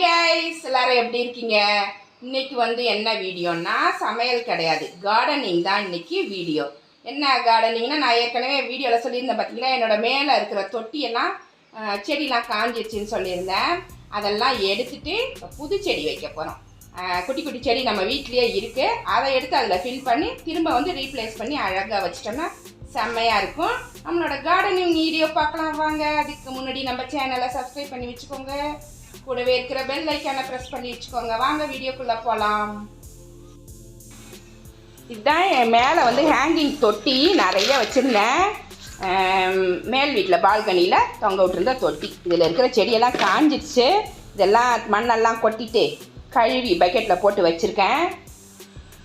Guys எல்லாரும் எப்படி இருக்கீங்க? இன்னைக்கு வந்து என்ன வீடியோன்னா சமையல் கிடையாது. கார்டனிங் தான் இன்னைக்கு வீடியோ. என்ன கார்டனிங்னா நான் ஏற்கனவே வீடியோவில் சொல்லியிருந்தேன் பார்த்தீங்கன்னா என்னோட மேலே இருக்கிற தொட்டியெல்லாம் செடிலாம் காஞ்சிருச்சுன்னு சொல்லியிருந்தேன். அதெல்லாம் எடுத்துட்டு புது செடி வைக்க போகிறோம் குட்டி குட்டி செடி நம்ம வீட்லேயே இருக்குது அதை எடுத்து அதில் ஃபில் பண்ணி திரும்ப வந்து ரீப்ளேஸ் பண்ணி அழகாக வச்சிட்டோம்னா செம்மையாக இருக்கும். நம்மளோட கார்டனிங் வீடியோ பார்க்கலாம். வாங்க அதுக்கு முன்னாடி நம்ம சேனலை சப்ஸ்கிரைப் பண்ணி வச்சுக்கோங்க. கூடவே இருக்கிற பெல் ஐக்கானை ப்ரெஸ் பண்ணி வச்சுக்கோங்க. வாங்க வீடியோக்குள்ளே போகலாம் இதுதான் என் மேலே வந்து ஹேங்கிங் தொட்டி நிறைய வச்சுருந்தேன். மேல் வீட்டில் பால்கனியில் தொங்க விட்டுருந்த தொட்டி. இதில் இருக்கிற செடியெல்லாம் காஞ்சிடுச்சு இதெல்லாம் மண்ணெல்லாம் கொட்டிட்டு கழுவி பக்கெட்டில் போட்டு வச்சுருக்கேன்.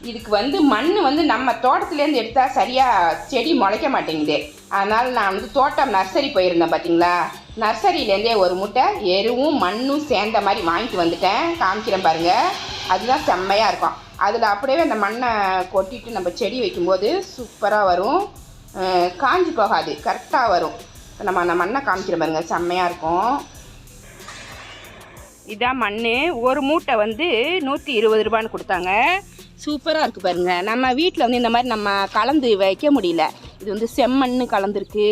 இதுக்கு வந்து மண் வந்து நம்ம தோட்டத்துலேருந்து எடுத்தால் சரியாக செடி முளைக்க மாட்டேங்குது. அதனால் நான் வந்து தோட்டம் நர்சரி போயிருந்தேன் பார்த்தீங்களா நர்சரியிலேருந்தே ஒரு முட்டை எருவும் மண்ணும் சேர்ந்த மாதிரி வாங்கிட்டு வந்துட்டேன். காமிக்கிறேன் பாருங்கள் அதுதான் செம்மையாக இருக்கும். அதில் அப்படியே அந்த மண்ணை கொட்டிட்டு நம்ம செடி வைக்கும்போது சூப்பராக வரும். காஞ்சி போகாது. கரெக்டாக வரும். நம்ம அந்த மண்ணை காமிக்கிறேன் பாருங்கள் செம்மையாக இருக்கும். இதான் மண் ஒரு மூட்டை வந்து நூற்றி இருபது ரூபான்னு கொடுத்தாங்க. சூப்பராக இருக்குது பாருங்க. நம்ம வீட்டில் வந்து இந்த மாதிரி நம்ம கலந்து வைக்க முடியல. இது வந்து செம்மண் கலந்துருக்கு.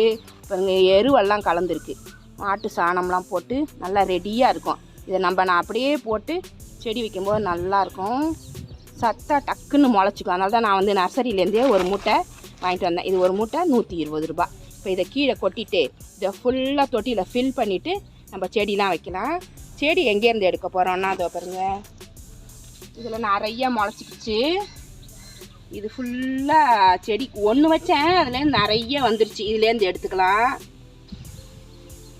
பாருங்கள் எருவெல்லாம் கலந்துருக்கு. மாட்டு சாணம்லாம் போட்டு நல்லா ரெடியாக இருக்கும். இதை நம்ம நான் அப்படியே போட்டு செடி வைக்கும்போது நல்லாயிருக்கும். சத்தாக டக்குன்னு முளைச்சிக்கும். அதனால தான் நான் வந்து நர்சரியிலேருந்தே ஒரு மூட்டை வாங்கிட்டு வந்தேன். இது ஒரு மூட்டை நூற்றி இருபது ரூபாய். இப்போ இதை கீழே கொட்டிட்டு இதை ஃபுல்லாக தொட்டியில் ஃபில் பண்ணிவிட்டு நம்ம செடிலாம் வைக்கலாம். செடி எங்கேருந்து எடுக்க போகிறோம்னா அதை பாருங்க. இதில் நிறைய முளைச்சிக்கிச்சு. இது ஃபுல்லாக செடி ஒன்று வச்சேன். அதுலேருந்து நிறைய வந்துருச்சு. இதுலேருந்து எடுத்துக்கலாம்.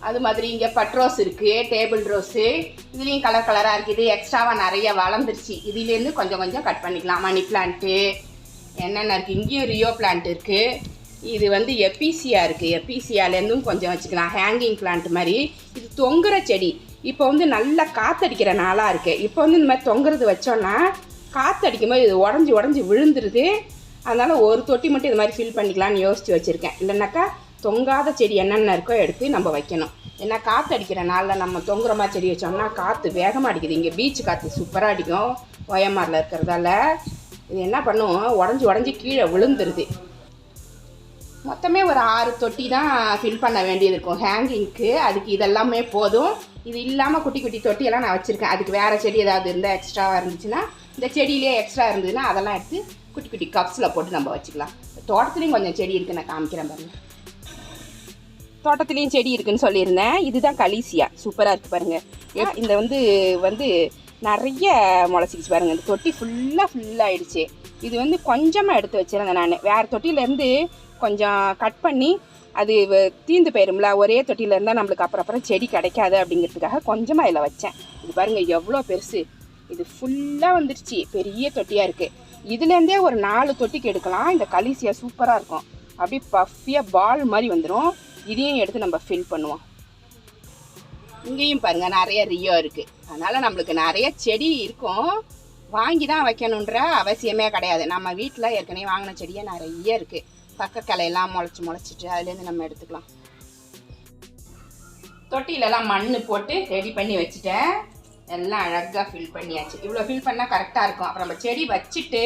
அது மாதிரி இங்கே பட் ரோஸ் இருக்குது டேபிள் ரோஸு இதுலேயும் கலர் கலராக இருக்குது. எக்ஸ்ட்ராவாக நிறைய வளர்ந்துருச்சு. இதுலேருந்து கொஞ்சம் கொஞ்சம் கட் பண்ணிக்கலாம். மணி பிளான்ட்டு என்னென்ன இருக்குது இங்கேயும் ரியோ பிளான்ட் இருக்குது இது வந்து எப்பிசியா இருக்குது எப்பிசியாலேருந்தும் கொஞ்சம் வச்சுக்கலாம். ஹேங்கிங் பிளான்ட் மாதிரி. இது தொங்குற செடி. இப்போ வந்து நல்லா காற்றடிக்கிற நாளாக இருக்குது இப்போ வந்து இந்த மாதிரி தொங்குறது வச்சோன்னா காற்றடிக்கும் போது இது உடஞ்சி உடஞ்சி விழுந்துருது. அதனால் ஒரு தொட்டி மட்டும் இது மாதிரி ஃபில் பண்ணிக்கலாம்னு யோசித்து வச்சுருக்கேன். இல்லைனாக்கா தொங்காத செடி என்னென்ன இருக்கோ எடுத்து நம்ம வைக்கணும். ஏன்னா காற்று அடிக்கிற நாளில் நம்ம தொங்குற மாதிரி செடி வச்சோம்னா காற்று வேகமாக அடிக்குது. இங்கே பீச் காற்று சூப்பராக அடிக்கும். ஒயமாரில் இருக்கிறதால இது என்ன பண்ணும்? உடஞ்சி உடஞ்சி கீழே விழுந்துருது. மொத்தமே ஒரு ஆறு தொட்டி தான் ஃபில் பண்ண வேண்டியது இருக்கும். ஹேங்கிங்க்கு அதுக்கு இதெல்லாமே போதும். இது இல்லாமல் குட்டி குட்டி தொட்டியெல்லாம் நான் வச்சுருக்கேன். அதுக்கு வேறு செடி ஏதாவது இருந்தால் எக்ஸ்ட்ராவாக இருந்துச்சுன்னா இந்த செடியிலே எக்ஸ்ட்ரா இருந்ததுன்னா அதெல்லாம் எடுத்து குட்டி குட்டி கப்ஸில் போட்டு நம்ம வச்சுக்கலாம். தோட்டத்துலேயும் கொஞ்சம் செடி இருக்குது நான் காமிக்கிறேன் பாருங்கள் தோட்டத்துலேயும் செடி இருக்குன்னு சொல்லியிருந்தேன். இதுதான் கலீசியா. சூப்பராக இருக்குது பாருங்கள் இந்த வந்து வந்து நிறைய முளைச்சிக்கிச்சு பாருங்க. இந்த தொட்டி ஃபுல்லாக ஃபுல்லாகிடுச்சு இது வந்து கொஞ்சமாக எடுத்து வச்சிருந்தேன் நான். வேறு தொட்டியிலேருந்து கொஞ்சம் கட் பண்ணி அது வ- தீந்து போயிரும்ல ஒரே தொட்டியில் இருந்தால் நம்மளுக்கு அப்புறம் அப்புறம் செடி கிடைக்காது அப்படிங்கிறதுக்காக கொஞ்சமாக இதில் வச்சேன். இது பாருங்கள் எவ்வளோ பெருசு. இது ஃபுல்லாக வந்துடுச்சு. பெரிய தொட்டியாக இருக்குது இதுலேருந்தே ஒரு நாலு தொட்டிக்கு எடுக்கலாம். இந்த கலீசியா சூப்பராக இருக்கும். அப்படியே பஃபியாக பால் மாதிரி வந்துடும் இதையும் எடுத்து நம்ம ஃபில் பண்ணுவோம். இங்கேயும் பாருங்கள் நிறைய ரியோ இருக்குது அதனால் நம்மளுக்கு நிறைய செடி இருக்கும். வாங்கி தான் வைக்கணுன்ற அவசியமே கிடையாது. நம்ம வீட்டில் ஏற்கனவே வாங்கின செடியே நிறைய இருக்குது பக்கக்கலையெல்லாம் முளைச்சி முளைச்சிட்டு அதுலேருந்து நம்ம எடுத்துக்கலாம். தொட்டிலெல்லாம் மண் போட்டு ரெடி பண்ணி வச்சுட்டேன். எல்லாம் அழகாக ஃபில் பண்ணியாச்சு. இவ்வளோ ஃபில் பண்ணால் கரெக்டாக இருக்கும். அப்புறம் நம்ம செடி வச்சுட்டு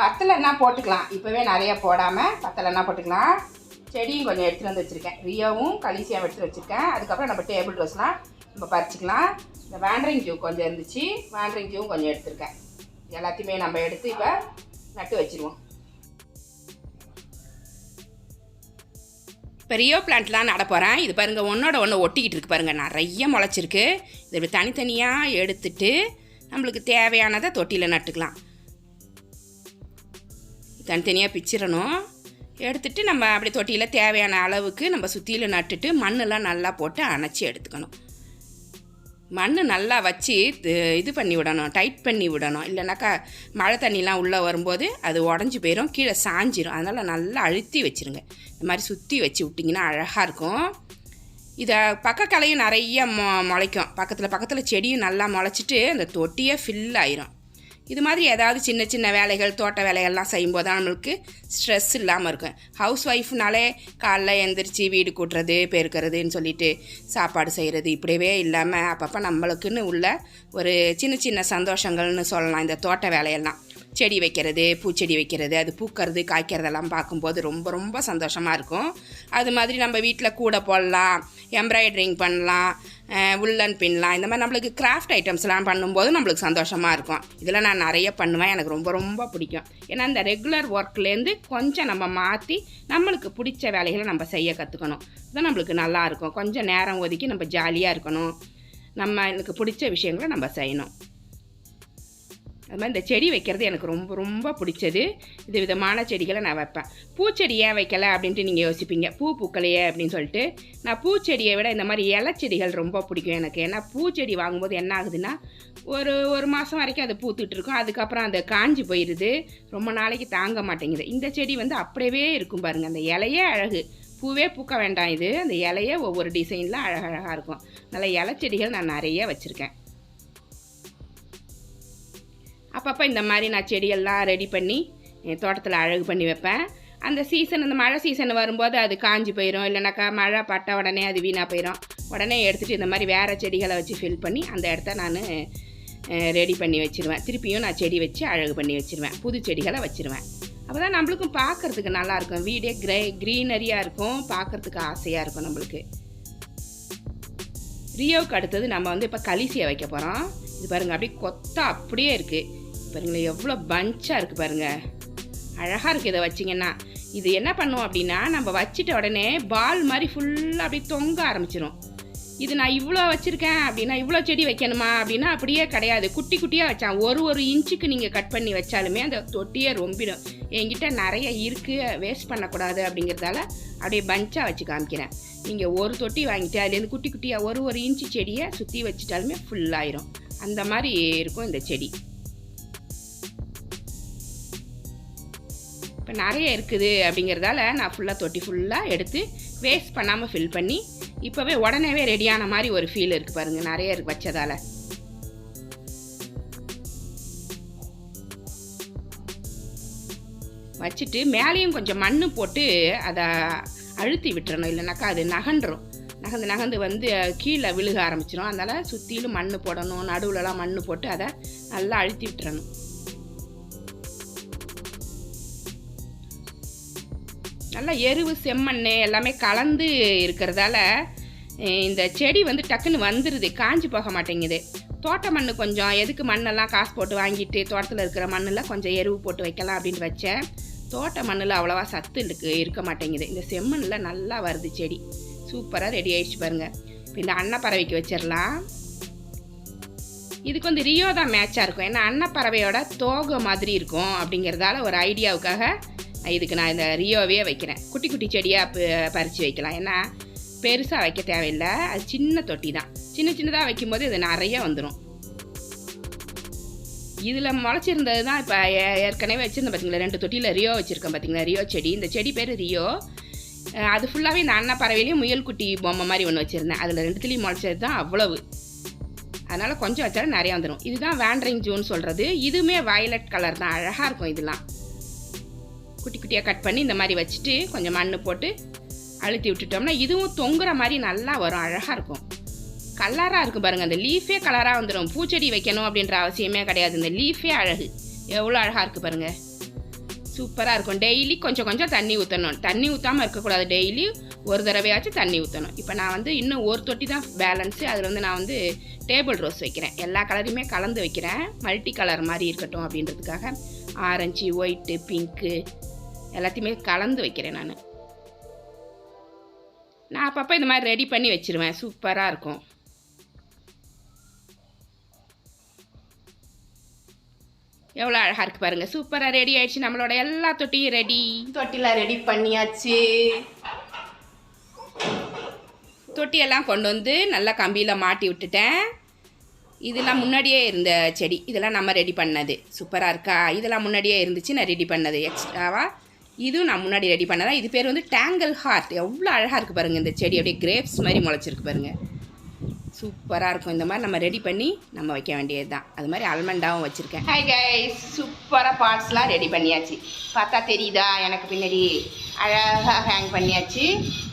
பத்தலைன்னா போட்டுக்கலாம். இப்போவே நிறைய போடாமல் பத்தலைன்னா போட்டுக்கலாம். செடியும் கொஞ்சம் எடுத்துகிட்டு வந்து வச்சுருக்கேன். ரியோவும் கலிசியாவும் எடுத்து வச்சுருக்கேன். அதுக்கப்புறம் நம்ம டேபிள் ரோஸ்லாம் நம்ம பறிச்சுக்கலாம். இந்த வேண்ட்ரிங் ஜூ கொஞ்சம் இருந்துச்சு. வேண்ட்ரிங் ஜூவும் கொஞ்சம் எடுத்திருக்கேன். இது எல்லாத்தையுமே நம்ம எடுத்து இப்போ நட்டு வச்சுருவோம். இப்போ ரியோ பிளான்ட்லாம் நட போகிறேன் இது பாருங்கள் ஒன்றோட ஒன்று ஒட்டிக்கிட்டு இருக்கு பாருங்கள் நிறைய முளைச்சிருக்கு. இது இப்படி தனித்தனியாக எடுத்துட்டு நம்மளுக்கு தேவையானதை தொட்டியில் நட்டுக்கலாம். தனித்தனியாக பிச்சிடணும். எடுத்துட்டு நம்ம அப்படி தொட்டியில் தேவையான அளவுக்கு நம்ம சுற்றியில் நட்டுட்டு மண்ணெல்லாம் நல்லா போட்டு அணைச்சி எடுத்துக்கணும். மண் நல்லா வச்சு இது- பண்ணி விடணும் டைட் பண்ணி விடணும். இல்லைனாக்கா மழை தண்ணிலாம் உள்ளே வரும்போது அது உடஞ்சி போயிடும் கீழே சாஞ்சிரும். அதனால் நல்லா அழுத்தி வச்சுருங்க. இந்த மாதிரி சுற்றி வச்சு விட்டிங்கன்னா அழகாக இருக்கும். இதை பக்கக்கலையும் நிறைய மொ முளைக்கும். பக்கத்தில் பக்கத்தில் செடியும் நல்லா முளைச்சிட்டு அந்த தொட்டியே ஃபில் ஆயிரும். இது மாதிரி ஏதாவது சின்ன சின்ன வேலைகள் தோட்ட வேலைகள்லாம் செய்யும்போது தான் நம்மளுக்கு ஸ்ட்ரெஸ் இல்லாமல் இருக்கும். ஹவுஸ் ஒய்ஃப்னாலே காலைல எழுந்திரிச்சி வீடு கூட்டுறது பெருக்கிறதுன்னு சொல்லிட்டு சாப்பாடு செய்கிறது இப்படியே இல்லாமல் அப்பப்போ நம்மளுக்குன்னு உள்ள ஒரு சின்ன சின்ன சந்தோஷங்கள்னு சொல்லலாம். இந்த தோட்ட வேலையெல்லாம். செடி வைக்கிறது பூச்செடி வைக்கிறது அது பூக்கிறது காய்க்கிறதெல்லாம் பார்க்கும்போது ரொம்ப ரொம்ப சந்தோஷமாக இருக்கும். அது மாதிரி நம்ம வீட்டில் கூட போடலாம் எம்ப்ராய்டரிங் பண்ணலாம் உள்ளன் பின்னலாம் இந்த மாதிரி நம்மளுக்கு கிராஃப்ட் ஐட்டம்ஸ்லாம் பண்ணும்போது நம்மளுக்கு சந்தோஷமாக இருக்கும். இதெல்லாம் நான் நிறைய பண்ணுவேன் எனக்கு ரொம்ப ரொம்ப பிடிக்கும். ஏன்னா இந்த ரெகுலர் ஒர்க்லேருந்து கொஞ்சம் நம்ம மாற்றி நம்மளுக்கு பிடிச்ச வேலைகளை நம்ம செய்ய கற்றுக்கணும் இதுதான் நம்மளுக்கு நல்லா இருக்கும். கொஞ்சம் நேரம் ஒதுக்கி நம்ம ஜாலியாக இருக்கணும். நம்ம எனக்கு பிடிச்ச விஷயங்களை நம்ம செய்யணும். அது மாதிரி இந்த செடி வைக்கிறது எனக்கு ரொம்ப ரொம்ப பிடிச்சது. இது விதமான செடிகளை நான் வைப்பேன். பூச்செடி ஏன் வைக்கல அப்படின்ட்டு நீங்கள் யோசிப்பீங்க. பூ பூக்கலையே அப்படின்னு சொல்லிட்டு. நான் பூச்செடியை விட இந்த மாதிரி இலைச்செடிகள் ரொம்ப பிடிக்கும் எனக்கு. ஏன்னா பூச்செடி வாங்கும்போது என்ன ஆகுதுன்னா ஒரு ஒரு மாதம் வரைக்கும் அது பூத்துட்டு இருக்கும் அதுக்கப்புறம் அந்த காஞ்சி போயிடுது. ரொம்ப நாளைக்கு தாங்க மாட்டேங்குது. இந்த செடி வந்து அப்படியே இருக்கும் பாருங்கள் அந்த இலையே அழகு. பூவே பூக்க வேண்டாம் இது. அந்த இலையே ஒவ்வொரு டிசைனில் அழகழகாக இருக்கும். நல்ல இலைச்செடிகள் நான் நிறைய வச்சுருக்கேன். அப்பப்போ இந்த மாதிரி நான் செடியெல்லாம் ரெடி பண்ணி என் தோட்டத்தில் அழகு பண்ணி வைப்பேன். அந்த சீசன் அந்த மழை சீசன் வரும்போது அது காஞ்சி போயிடும் இல்லைனாக்கா மழை பட்ட உடனே அது வீணாக போயிடும் உடனே எடுத்துகிட்டு இந்த மாதிரி வேறு செடிகளை வச்சு ஃபில் பண்ணி அந்த இடத்த நான் ரெடி பண்ணி வச்சுருவேன். திருப்பியும் நான் செடி வச்சு அழகு பண்ணி வச்சுருவேன். புது செடிகளை வச்சுருவேன். அப்போ தான் நம்மளுக்கும் பார்க்குறதுக்கு நல்லாயிருக்கும் வீடே க்ரே க்ரீனரியாக இருக்கும். பார்க்குறதுக்கு ஆசையாக இருக்கும் நம்மளுக்கு. ரியோவுக்கு அடுத்தது நம்ம வந்து இப்போ கலிசியை வைக்க போகிறோம் இது பாருங்கள் அப்படியே கொத்தா அப்படியே இருக்குது பாருங்களேன் எவ்வளோ பஞ்சாக இருக்குது பாருங்கள் அழகாக இருக்குது இதை வச்சிங்கன்னா. இது என்ன பண்ணும் அப்படின்னா நம்ம வச்சிட்ட உடனே பால் மாதிரி ஃபுல்லாக அப்படியே தொங்க ஆரம்பிச்சிடும் இது நான் இவ்வளோ வச்சுருக்கேன் அப்படின்னா இவ்வளோ செடி வைக்கணுமா அப்படின்னா அப்படியே கிடையாது. குட்டி குட்டியாக வச்சான். ஒரு ஒரு இன்ச்சுக்கு நீங்கள் கட் பண்ணி வச்சாலுமே அந்த தொட்டியே ரொம்பிடும். என்கிட்ட நிறைய இருக்குது வேஸ்ட் பண்ணக்கூடாது அப்படிங்கிறதால அப்படியே பஞ்சாக வச்சு காமிக்கிறேன். நீங்கள் ஒரு தொட்டி வாங்கிட்டு அதுலேருந்து குட்டி குட்டியாக ஒரு ஒரு இன்ச்சு செடியை சுற்றி வச்சுட்டாலுமே ஃபுல்லாயிரும் அந்த மாதிரி இருக்கும் இந்த செடி. இப்போ நிறைய இருக்குது அப்படிங்கிறதால நான் ஃபுல்லாக தொட்டி ஃபுல்லாக எடுத்து வேஸ்ட் பண்ணாமல் ஃபில் பண்ணி இப்போவே உடனேவே ரெடியான மாதிரி ஒரு ஃபீல் இருக்குது பாருங்கள் நிறைய இருக்கு வச்சதால். வச்சுட்டு மேலேயும் கொஞ்சம் மண் போட்டு அதை அழுத்தி விட்டுறணும். இல்லைனாக்கா அது நகண்டுரும் நகர்ந்து நகர்ந்து வந்து கீழே விழுக ஆரம்பிச்சிடும் அதனால் சுற்றிலும் மண் போடணும் நடுவுலலாம் மண் போட்டு அதை நல்லா அழுத்தி விட்டுறணும். நல்லா எருவு செம்மண் எல்லாமே கலந்து இருக்கிறதால இந்த செடி வந்து டக்குன்னு வந்துடுது காஞ்சி போக மாட்டேங்குது. தோட்ட மண் கொஞ்சம் எதுக்கு மண்ணெல்லாம் காசு போட்டு வாங்கிட்டு தோட்டத்தில் இருக்கிற மண்ணில் கொஞ்சம் எருவு போட்டு வைக்கலாம் அப்படின்னு வச்சேன். தோட்ட மண்ணில் அவ்வளோவா சத்து இருக்கு இருக்க மாட்டேங்குது. இந்த செம்மண்ணில் நல்லா வருது செடி. சூப்பராக ரெடி ஆயிடுச்சு பாருங்கள் இப்போ இந்த அன்னப்பறவைக்கு வச்சிடலாம் இதுக்கு வந்து ரியோ தான் மேட்சாக இருக்கும். ஏன்னா அன்னப்பறவையோட தோகை மாதிரி இருக்கும் அப்படிங்கிறதால ஒரு ஐடியாவுக்காக இதுக்கு நான் இந்த ரியோவே வைக்கிறேன். குட்டி குட்டி செடியாக பறித்து வைக்கலாம். ஏன்னா பெருசாக வைக்க தேவையில்லை. அது சின்ன தொட்டி தான். சின்ன சின்னதாக வைக்கும்போது இது நிறைய வந்துடும் இதில் முளைச்சிருந்தது தான் இப்போ ஏற்கனவே வச்சுருந்தேன் பார்த்தீங்களா ரெண்டு தொட்டியில் ரியோ வச்சுருக்கேன் பார்த்தீங்களா ரியோ செடி. இந்த செடி பேர் ரியோ. அது ஃபுல்லாகவே இந்த அண்ணா பறவையிலையும் முயல் குட்டி பொம்மை மாதிரி ஒன்று வச்சுருந்தேன். அதில் ரெண்டுத்துலேயும் முளைச்சது தான் அவ்வளவு. அதனால் கொஞ்சம் வச்சாலும் நிறையா வந்துடும் இதுதான் வேண்ட்ரிங் ஜூன் சொல்கிறது இதுவுமே வயலட் கலர் தான். அழகாக இருக்கும் இதெல்லாம். குட்டி குட்டியாக கட் பண்ணி இந்த மாதிரி வச்சுட்டு கொஞ்சம் மண் போட்டு அழுத்தி விட்டுட்டோம்னா இதுவும் தொங்குற மாதிரி நல்லா வரும் அழகாக இருக்கும். கலராக இருக்கும் பாருங்கள் அந்த லீஃபே கலராக வந்துடும் பூச்செடி வைக்கணும் அப்படின்ற அவசியமே கிடையாது. இந்த லீஃபே அழகு. எவ்வளோ அழகாக இருக்குது பாருங்கள் சூப்பராக இருக்கும். டெய்லி கொஞ்சம் கொஞ்சம் தண்ணி ஊற்றணும் தண்ணி ஊற்றாமல் இருக்கக்கூடாது. டெய்லி ஒரு தடவையாச்சும் தண்ணி ஊற்றணும் இப்போ நான் வந்து இன்னும் ஒரு தொட்டி தான் பேலன்ஸு அதில் வந்து நான் வந்து டேபிள் ரோஸ் வைக்கிறேன். எல்லா கலரையுமே கலந்து வைக்கிறேன். மல்டி கலர் மாதிரி இருக்கட்டும் அப்படின்றதுக்காக. ஆரஞ்சு ஒயிட்டு பிங்க்கு எல்லாத்தையுமே கலந்து வைக்கிறேன் நான். நான் அப்பப்போ இந்த மாதிரி ரெடி பண்ணி வச்சுருவேன். சூப்பராக இருக்கும். எவ்வளோ அழகாக இருக்குது பாருங்கள் சூப்பராக ரெடி ஆயிடுச்சு. நம்மளோட எல்லா தொட்டியும் ரெடி தொட்டிலாம் ரெடி பண்ணியாச்சு. தொட்டியெல்லாம் கொண்டு வந்து நல்லா கம்பியில் மாட்டி விட்டுட்டேன். இதெல்லாம் முன்னாடியே இருந்த செடி. இதெல்லாம் நம்ம ரெடி பண்ணது. சூப்பராக இருக்கா? இதெல்லாம் முன்னாடியே இருந்துச்சு. நான் ரெடி பண்ணது. எக்ஸ்ட்ராவாக இதுவும் நான் முன்னாடி ரெடி பண்ணதான் இது பேர் வந்து டேங்கல் ஹார்ட் எவ்வளோ அழகாக இருக்குது பாருங்கள் இந்த செடி. அப்படியே கிரேப்ஸ் மாதிரி முளைச்சிருக்கு பாருங்கள் சூப்பராக இருக்கும். இந்த மாதிரி நம்ம ரெடி பண்ணி நம்ம வைக்க வேண்டியது தான் அது மாதிரி அல்மண்டாவும் வச்சுருக்கேன். ஹாய் கைஸ் சூப்பராக பார்ட்ஸ்லாம் ரெடி பண்ணியாச்சு. பார்த்தா தெரியுதா? எனக்கு பின்னாடி அழகாக ஹேங் பண்ணியாச்சு.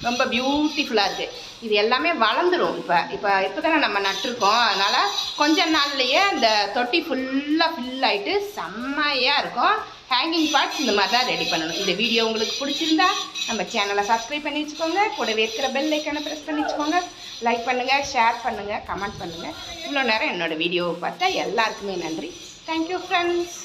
ரொம்ப பியூட்டிஃபுல்லாக இருக்குது இது எல்லாமே வளர்ந்துடும் இப்போ. இப்போ இப்போ தானே நம்ம நட்டிருக்கோம். அதனால் கொஞ்ச நாள்லையே அந்த தொட்டி ஃபுல்லாக ஃபில் ஆகிட்டு செம்மையாக இருக்கும். ஹேங்கிங் பார்ட்ஸ் இந்த மாதிரி தான் ரெடி பண்ணணும். இந்த வீடியோ உங்களுக்கு பிடிச்சிருந்தா நம்ம சேனலை சப்ஸ்கிரைப் பண்ணி வச்சுக்கோங்க. கூடவே இருக்கிற பெல் ஐக்கானை ப்ரெஸ் பண்ணி வச்சுக்கோங்க. லைக் பண்ணுங்கள் ஷேர் பண்ணுங்கள் கமெண்ட் பண்ணுங்கள் இவ்வளோ நேரம் என்னோடய வீடியோவை பார்த்தா எல்லாருக்குமே நன்றி. Thank you friends